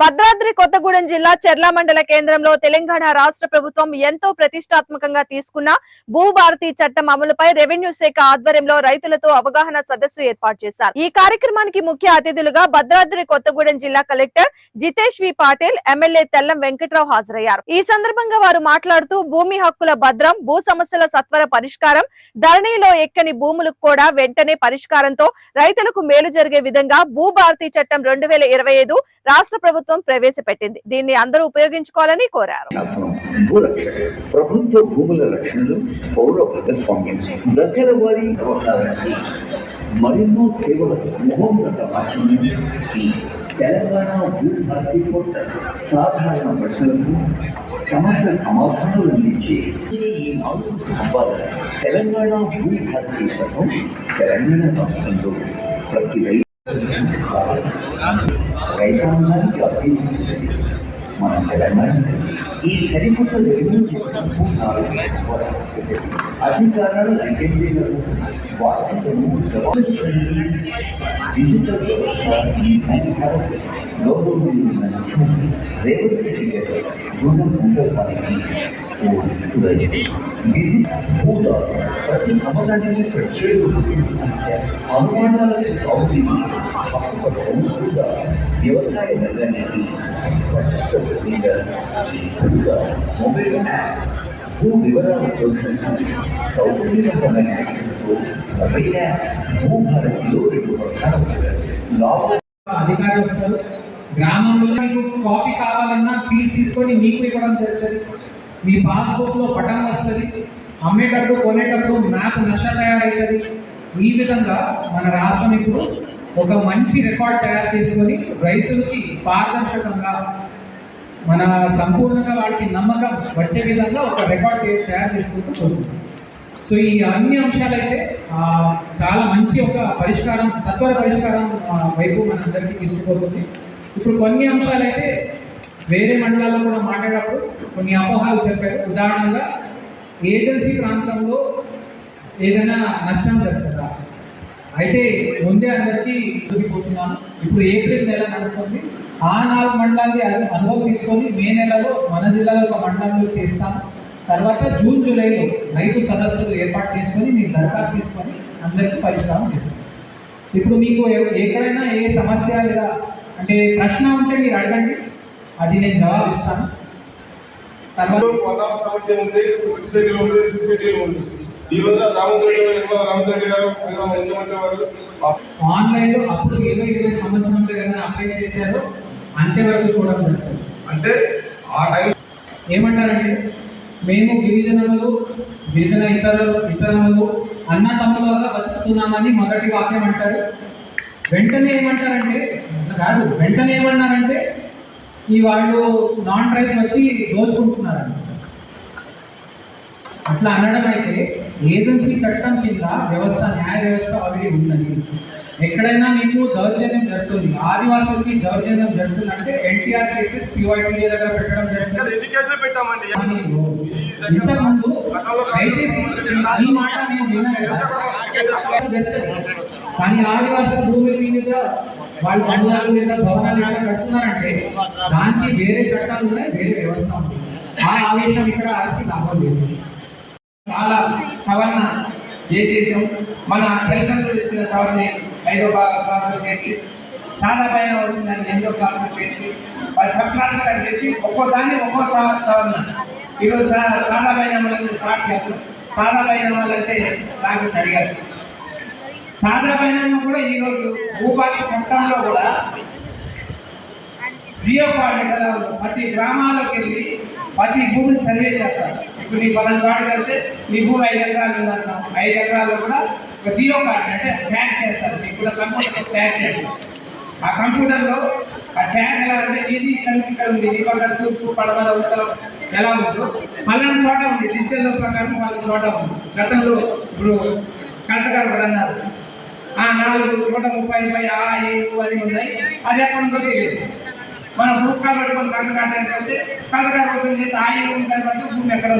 భద్రాద్రి కొత్తగూడెం జిల్లా చెర్ల మండల కేంద్రంలో తెలంగాణ రాష్ట్ర ప్రభుత్వం ఎంతో ప్రతిష్టాత్మకంగా తీసుకున్న భూభారతి చట్టం అమలుపై రెవెన్యూ శాఖ ఆధ్వర్యంలో రైతులతో అవగాహన సదస్సు ఏర్పాటు చేశారు. ఈ కార్యక్రమానికి ముఖ్య అతిథులుగా భద్రాద్రి కొత్తగూడెం జిల్లా collector Jitesh V. Patil MLA Tellam Venkatrao హాజరయ్యారు. ఈ సందర్భంగా వారు మాట్లాడుతూ భూమి హక్కుల భద్రం భూ సమస్యల సత్వర పరిష్కారం ధరణిలో ఎక్కని భూములకు కూడా వెంటనే పరిష్కారంతో రైతులకు మేలు జరిగే విధంగా భూభారతి చట్టం రెండు వేల ఇరవై ఐదు రాష్ట్ర ప్రభుత్వం ప్రవేశపెట్టింది. దీన్ని అందరూ ఉపయోగించుకోవాలని కోరారు. ప్రభుత్వ భూముల రక్షణలో పౌర దశల వారి మరెన్నో సేవల మహోన్నత తెలంగాణ భూ భారతి సాధారణ ప్రశ్నలకు సమస్య సమాధానాలు ఈ నాలుగు స్తంభాల తెలంగాణ భూ తెలంగాణ రాష్ట్రంలో ప్రతి రైతాంగానికి అభివృద్ధి మన తెలంగాణ ఈ సరికొత్త రెవెన్యూ అధికారాలు ఐడెంటిటీలను బాధ్యతను డిజిటల్ ప్రతి సమయానికి ప్రత్యేక అనుమానాలకు కూడా వ్యవసాయ రంగానికి పటిష్టంగా మొబైల్ యాప్ భూ వివరాల కోసం మొబైల్ యాప్ భూ రెండు వస్తారు గ్రామంలో మీకు కాపీ కావాలన్నా ఫీజు తీసుకొని మీకు ఇవ్వడం జరుగుతుంది మీ పాస్బుక్లో పటం వస్తుంది అమ్మేటప్పుడు కొనేటప్పుడు మ్యాప్ నష్ట తయారవుతుంది ఈ విధంగా మన రాష్ట్రం ఇప్పుడు ఒక మంచి రికార్డ్ తయారు చేసుకొని రైతులకి పారదర్శకంగా మన సంపూర్ణంగా వాడికి నమ్మకం వచ్చే విధంగా ఒక రికార్డ్ తయారు చేసుకుంటూ పోతుంది. సో ఈ అన్ని అంశాలైతే చాలా మంచి ఒక పరిష్కారం సత్వర పరిష్కారం వైపు మనందరికీ తీసుకుపోతుంది. ఇప్పుడు కొన్ని అంశాలైతే వేరే మండలాల్లో కూడా మాట్లాడేటప్పుడు కొన్ని అపోహాలు చెప్పారు. ఉదాహరణగా ఏజెన్సీ ప్రాంతంలో ఏదైనా నష్టం జరుగుతుందా? అయితే ముందే అందరికీ చూపిపోతున్నాను ఇప్పుడు ఏప్రిల్ నెల నడుస్తుంది. ఆ నాలుగు మండలాన్ని అది అనుభవం తీసుకొని మే నెలలో మన జిల్లాలో ఒక మండలంలో చేస్తాం. తర్వాత జూన్ జూలైలో రైతు సదస్సులు ఏర్పాటు చేసుకొని మీరు దరఖాస్తు తీసుకొని అందరికీ పరిష్కారం చేస్తాం. ఇప్పుడు మీకు ఎక్కడైనా ఏ సమస్య లేదా అంటే ప్రశ్న ఉంటే మీరు అడగండి. అది నేను జవాబు ఇస్తాను. తర్వాత పొలం సమస్య ఉంది ఉంది. ఈ రోజు గారు నిర్మలా రామోద్ రెడ్డి గారు ముఖ్యమంత్రి వారు. ఆ ఆన్లైన్లో అప్పుడు ఇరవై ఇరవై సంవత్సరంలో అప్లై చేశారో. అంతేవరకు జరుగుతుంది అంటే ఆ టైం ఏమంటారంటే మేము గిరిజనులు గిరిజన ఇతరులు ఇతరులు అన్న తమ్ములుగా బతుకుతున్నామని మొదటి వాక్యం అంటారు. వెంటనే ఏమంటారంటే కాదు వెంటనే ఏమన్నారంటే ఈ వాళ్ళు నాన్ ట్రైబ్ వచ్చి దోచుకుంటున్నారు అట్లా అనడం అయితే ఏజెన్సీ చట్టం కింద వ్యవస్థ న్యాయ వ్యవస్థ ఆల్రెడీ ఉన్నది. ఎక్కడైనా మీకు దౌర్జన్యం జరుగుతుంది. ఆదివాసులకి దౌర్జన్యం జరుగుతుంది అంటే ఎన్టీఆర్ కేసెస్ దగ్గర పెట్టడం జరుగుతుంది. ఇంతకుముందు దయచేసి ఈ మాట నేను విన్నాను. కానీ ఆదివాసుల భూముల మీద వాళ్ళు బంగ్లాలు లేదా భవనాలు ఇక్కడ కడుతున్నారంటే దానికి వేరే చట్టాలు ఉన్నాయి వేరే వ్యవస్థ ఉంది. ఆ ఆవేశం ఇక్కడ ఆసి లాభం లేదు చాలా సవరణ ఏ మన తల్లిదండ్రులు ఇచ్చిన సవరణ ఐదో భాగం చేసి సాదా పైన వచ్చిందని ఎనిమిదో భాగం చేసి వారి సప్లాలు చేసి ఒక్కోదాన్ని ఒక్కో సవరణ. ఈరోజు సా- పైన వాళ్ళకి స్టార్ట్ చేస్తారు పైన వాళ్ళంటే నాకు అడిగారు సాధారణ కూడా ఈరోజు భూపాటి చట్టంలో కూడా జియో కోఆర్డినేట్ ప్రతి గ్రామాలకు వెళ్ళి ప్రతి భూమిని సర్వే చేస్తారు. ఇప్పుడు నీ పలానా చోటుకి వెళ్తే నీ భూమి ఐదు ఎకరాలు ఉందంటాం. ఐదు ఎకరాల్లో కూడా ఒక జియో కోఆర్డినేట్ అంటే ట్యాగ్ చేస్తారు. నీకు కూడా కంప్యూటర్ ట్యాగ్ చేస్తారు. ఆ కంప్యూటర్లో ఆ ట్యాగ్ ఎలా అంటే ఇది కలిసి ఇక్కడ ఉంది. నీ పక్కన తూర్పు పడమల ఉత్తరం ఎలా ఉందో పలానా చోట ఉంది. డిజిటల్ ప్రకారం వాళ్ళ చోట ఉంది. గతంలో ఇప్పుడు కలెక్టర్ కూడా అన్నారు. ఆ నాలుగు నూట ముప్పై పై ఆ ఏడు అని ఉన్నాయి. అది ఎక్కడ ఉందో తెలియదు. మనం భూమి కాబట్టి మనం కట్ట కట్టడానికి వెళ్తే కట్ట ఆ ఏడు కాబట్టి భూమి ఎక్కడ